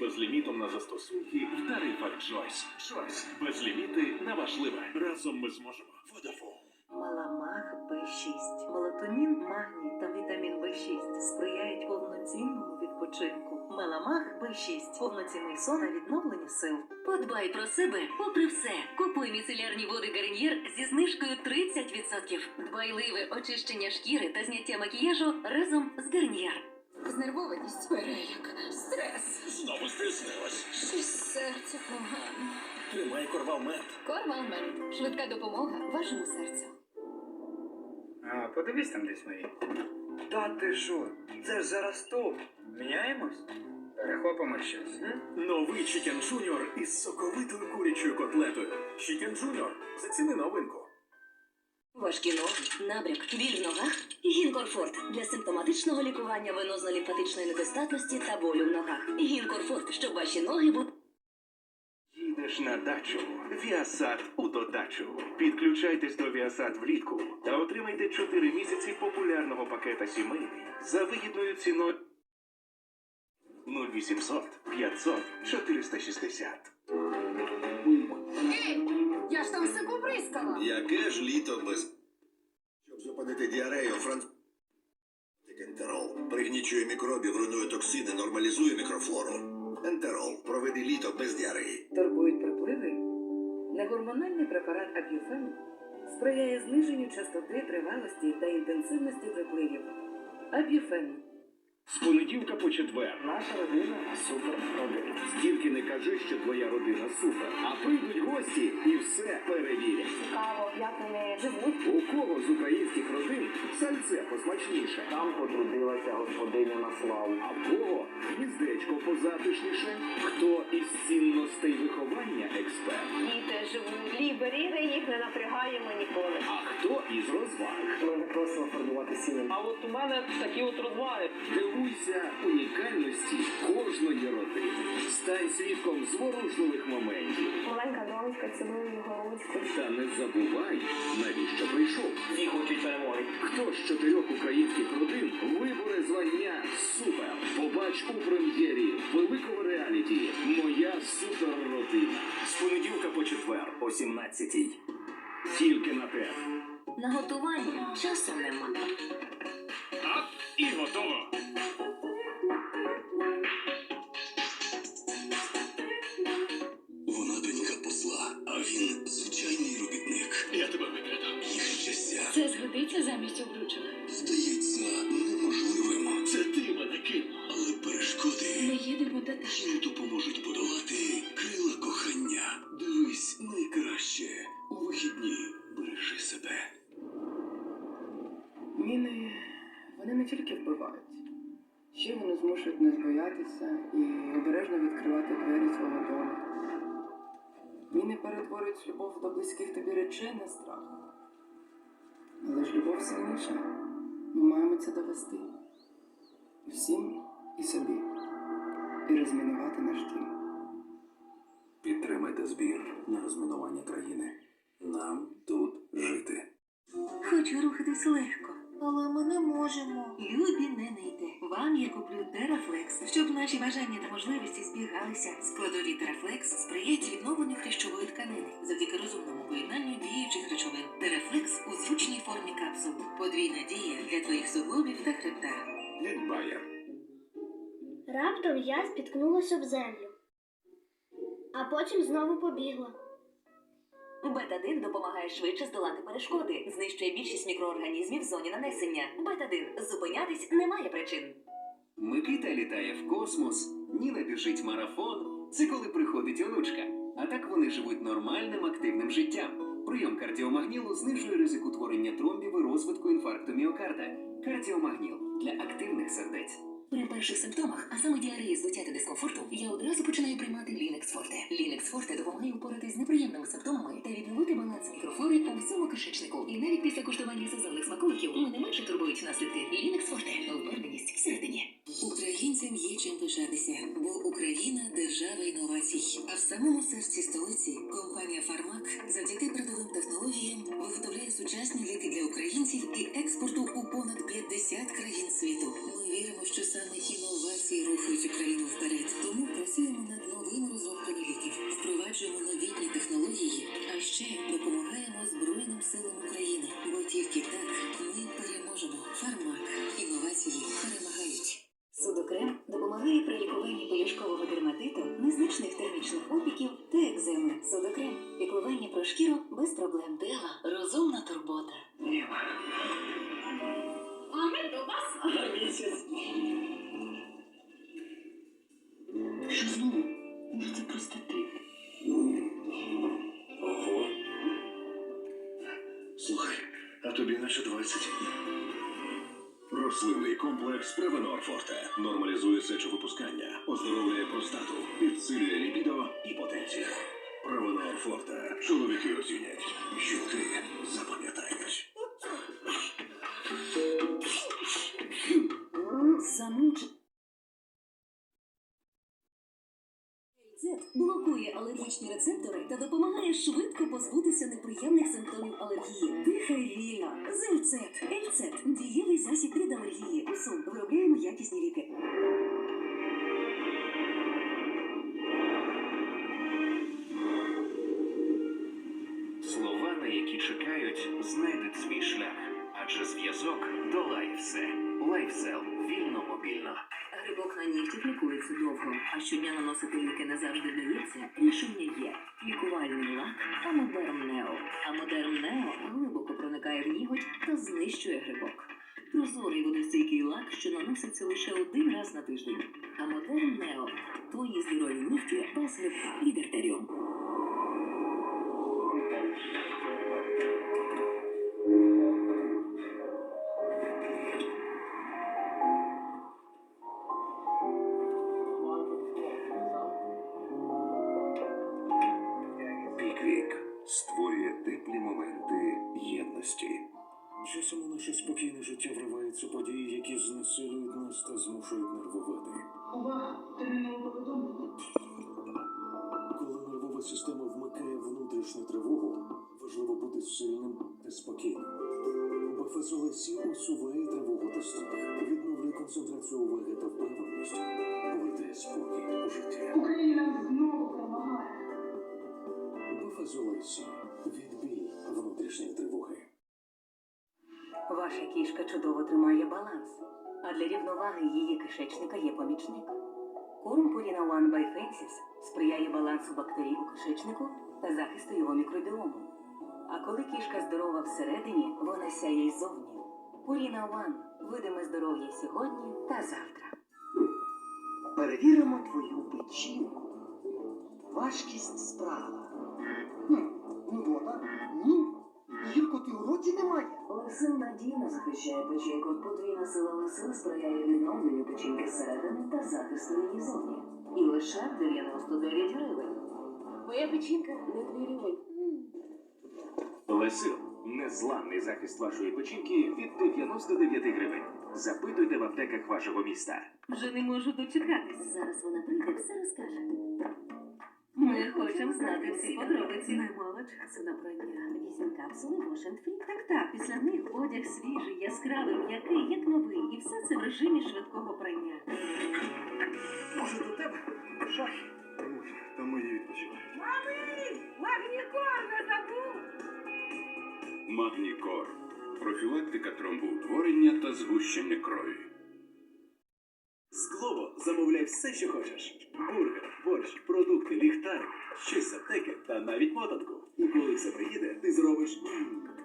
безлімітом на застосунки в тарифах Choice. Choice. Безліміти на важливе. Разом ми зможемо. Vodafone. Маламах Б6. Мелатонін, магній та вітамін Б6 сприяють повноцінному відпочинку. Меламах Б6 повноцінний сон та відновлення сил. Подбай про себе, попри все. Купуй міцелярні води Гарнір зі знижкою 30%. Дбайливе очищення шкіри та зняття макіяжу разом з Гарнір. Знервованість, переляк, стрес. Знову стиснилась. Щось серце погано. Тримай корвалмент. Корвалмент. Швидка допомога вашому серцю. А, подивись там десь мої. Та ти що? Це ж зараз топ. Міняємось? Перехопимо щось. м? Новий Chicken Junior із соковитою курячою котлетою. Chicken Junior. Заціни новинку. Важкі ноги, набряк, біль в ногах. Гінкорфорт для симптоматичного лікування венозно-лімфатичної недостатності та болю в ногах. Гінкорфорт, щоб ваші ноги були. Їдеш на дачу. Віасад у додачу. Підключайтесь до Віасад влітку та отримайте 4 місяці популярного пакета сімейний за вигідною ціною 0800 500 460. Ей! Я там все побризкала. Яке ж літо без. Щоб зупинити діарею, франц... Ентерол пригнічує мікробів, руйнує токсини, нормалізує мікрофлору. Ентерол проведи літо без діареї. Турбують припливи? Негормональний препарат Аб'юфен сприяє зниженню частоти, тривалості та інтенсивності припливів. Аб'юфен З понеділка по четвер. наша родина супер родина. Стільки не кажи, що твоя родина супер. А прийдуть гості і все перевірять. Цікаво, як вони живуть. У кого з українських родин сальце посмачніше? Там потрудилася господиня на славу. А в кого гніздечко позатишніше? Хто із цінностей виховання експерт? Діти живуть лібері, їх не напрягаємо ніколи. А хто із розваг? Ми не просимо формувати сім'ї. А от у мене такі от розваги. Дивуйся унікальності кожної родини. Стань свідком зворушливих моментів. Маленька донька цілує його ручку. Та не забувай, навіщо прийшов. Всі хочуть перемоги. Хто з чотирьох українських родин виборе звання Супер? Побач у прем'єрі великого реаліті Моя суперродина. З понеділка по четвер о 17-й. Тільки на те. На готування часу нема. Ап і готово. Вони не тільки вбивають, ще вони змушують нас боятися і обережно відкривати двері свого дому. Міни перетворюють любов до близьких тобі речей на страх. Але ж любов сильніша. Ми маємо це довести. Всім і собі. І розмінувати наш дім. Підтримайте збір на розмінування країни. Нам тут жити. Хочу рухатись легко. Але ми не можемо. Любі не нейте. Вам я куплю Терафлекс, щоб наші бажання та можливості збігалися. Складові Терафлекс сприяють відновленню хрящової тканини завдяки розумному поєднанню діючих речовин. Терафлекс у звучній формі капсул. Подвійна дія для твоїх суглобів та хребта. Від. Раптом я спіткнулася об землю, а потім знову побігла. Бетадин допомагає швидше здолати перешкоди, знищує більшість мікроорганізмів в зоні нанесення. Бетадин зупинятись немає причин. Микита літає в космос, Ніна біжить марафон. Це коли приходить онучка. А так вони живуть нормальним активним життям. Прийом кардіомагнілу знижує ризик утворення тромбів і розвитку інфаркту міокарда. Кардіомагніл для активних сердець. При перших симптомах, а саме діареї, здуття та дискомфорту, я одразу починаю приймати Лінекс Форте. Лінекс Форте допомагає впоратись з неприємними симптомами та відновити баланс мікрофлори у всьому кишечнику. І навіть після куштування сезонних смаколиків мене менше турбують наслідки. Тобі наче 20. Рослинний комплекс Превенор Форте нормалізує сечовипускання, оздоровлює простату, підсилює лібідо і потенцію. Превенор Форте. Чоловіки оцінять, Блокує алергічні рецептори та допомагає швидко позбутися неприємних симптомів алергії. Дихай вільно. З Ельцет. Дієвий засіб від алергії. Сум. Виробляємо якісні ліки. Слова, на які чекають, знайдуть свій шлях, адже зв'язок долає все. Лайфсел вільно мобільно. Грибок на нігтях лікується довго, а щодня наносити ліки не завжди вдається. Рішення є. Лікувальний лак Амодерм Нео. Амодерм Нео глибоко проникає в ніготь та знищує грибок. Прозорий водостійкий лак, що наноситься лише один раз на тиждень. Амодерм Нео. Твої здорові нігті без грибка. Від артеріум. Створює теплі моменти єдності. Часом у наше спокійне життя вриваються події, які знесилюють нас та змушують нервувати. Увага! Терміново повідомлення. Коли нервова система вмикає внутрішню тривогу, важливо бути сильним та спокійним. Бафазола Сі усуває тривогу та страх, відновлює концентрацію уваги та впевненість, повертає спокій у життя. Україна знову перемагає. Відбій внутрішньої тривоги. Ваша кішка чудово тримає баланс, а для рівноваги її кишечника є помічник. Корм Purina One by Fences сприяє балансу бактерій у кишечнику та захисту його мікробіому. А коли кішка здорова всередині, вона сяє й зовні. Purina One – видиме здоров'я сьогодні та завтра. Перевіримо твою печінку. Важкість справа. Хм, нудота? Ні. Гіркоти у роті немає. Лисин надійно захищає печінку. Подвійна сила лисин сприяє відновленню печінки зсередини та захисту її зовні. І лише 99 гривень. Моя печінка не твій рівень. Лесил незламний захист вашої печінки від 99 гривень. Запитуйте в аптеках вашого міста. Вже не можу дочекатись. Зараз вона прийде, все розкаже. Ми хочемо знати всі подробиці. Немало часу на прання. Вісім капсули Wash and Так, так, після них одяг свіжий, яскравий, м'який, як новий, і все це в режимі швидкого прання. Може, до тебе? Шах. Там мої відпочивають. Магнікор. Профілактика тромбоутворення та згущення крові. З Глово замовляй все, що хочеш: бургер, борщ, продукти, ліхтарик, щось аптеки та навіть мотанку. І коли все приїде, ти зробиш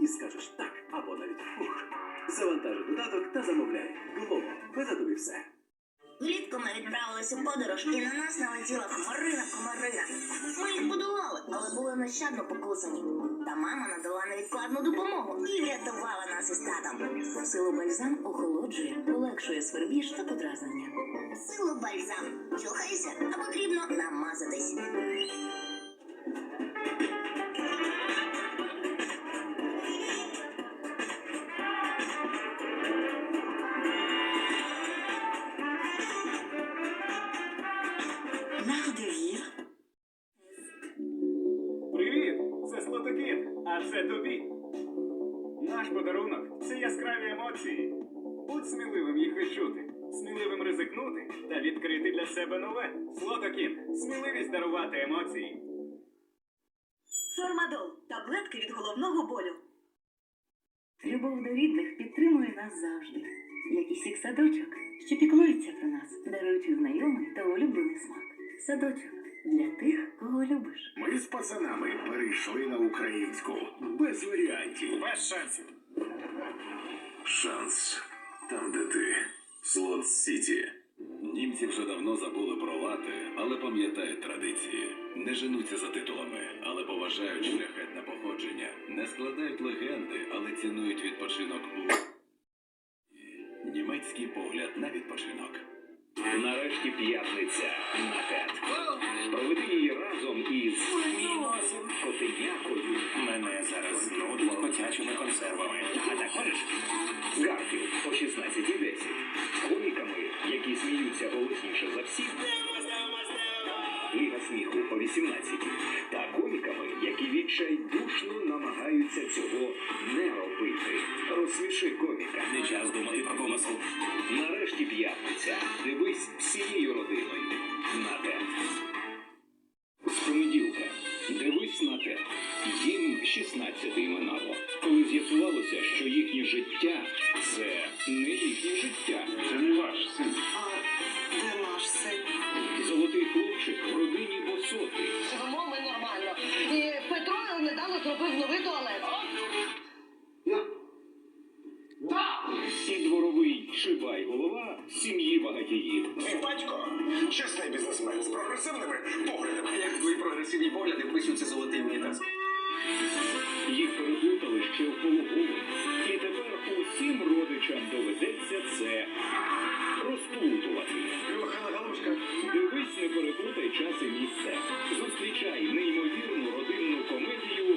і скажеш так або навіть фух. Завантажи додаток та замовляй. Глобо везе тобі все. Влітку ми відправилися в подорож, і на нас налетіла хмарина комарина. Ми їх будували, але були нещадно покусані. Та мама надала невідкладну допомогу і врятувала нас із татом. Силу бальзам охолоджує, полегшує свербіж та подразнення. Силу бальзам. Чухайся, а потрібно намазатись. Привіт! Це Слотокіт, а це тобі. Наш подарунок це яскраві емоції. Будь сміливим їх відчути, сміливим ризикнути та відкрити для себе нове. Слотокіт. Сміливість дарувати емоції. Формадол таблетки від головного болю. Любов до рідних підтримує нас завжди, як і сік садочок, що піклується про нас, даруючи знайомий та улюблений смак. Садочок для тих, кого любиш. Ми з пацанами перейшли на українську. Без варіантів. Без шансів. Шанс Там, де ти. Слот Сіті. Німці вже давно забули про лати, але пам'ятають традиції. Не женуться за титулами, але поважають шляхетне походження. Не складають легенди, але цінують відпочинок у німецький погляд на відпочинок. Нарешті п'ятниця на тет. Проведи її разом із котинякою. Мене зараз знудить котячими консервами. А також Гарфілд о 16.10. Коміками, які сміються голосніше за всіх. Ліга сміху о 18 та коміками, які відчайдушно намагаються цього не робити. Розсміши коміка. Не час думати про помисл. Нарешті п'ятниця. Дивись всією родиною. На те. З понеділка. Дивись на те. Їм 16 іменало. Коли з'ясувалося, що їхнє життя це не їхнє життя. Це не ваш син. А Де наш син? Золотий хлопчик в родині босоти. Живемо ми нормально. І Петро недавно зробив новий туалет. Сім'ї багатіїв. Мій батько чесний бізнесмен з прогресивними поглядами. Як твої прогресивні погляди вписуються золотий унітаз? Їх переплутали ще в пологовому. І тепер усім родичам доведеться це розплутувати. Дивись, не переплутай час і місце. Зустрічай неймовірну родинну комедію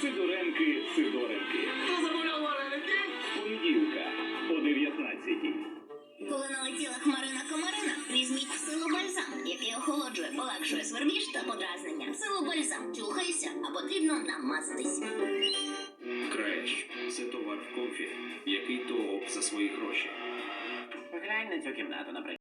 Сидоренки Сидоренки. Хто замовляв вареники? Понеділка о 19-й. Силу бальзам чухайся, а потрібно намазатись. Креш це товар в комфі, який то за свої гроші. Поглянь на цю кімнату, наприклад.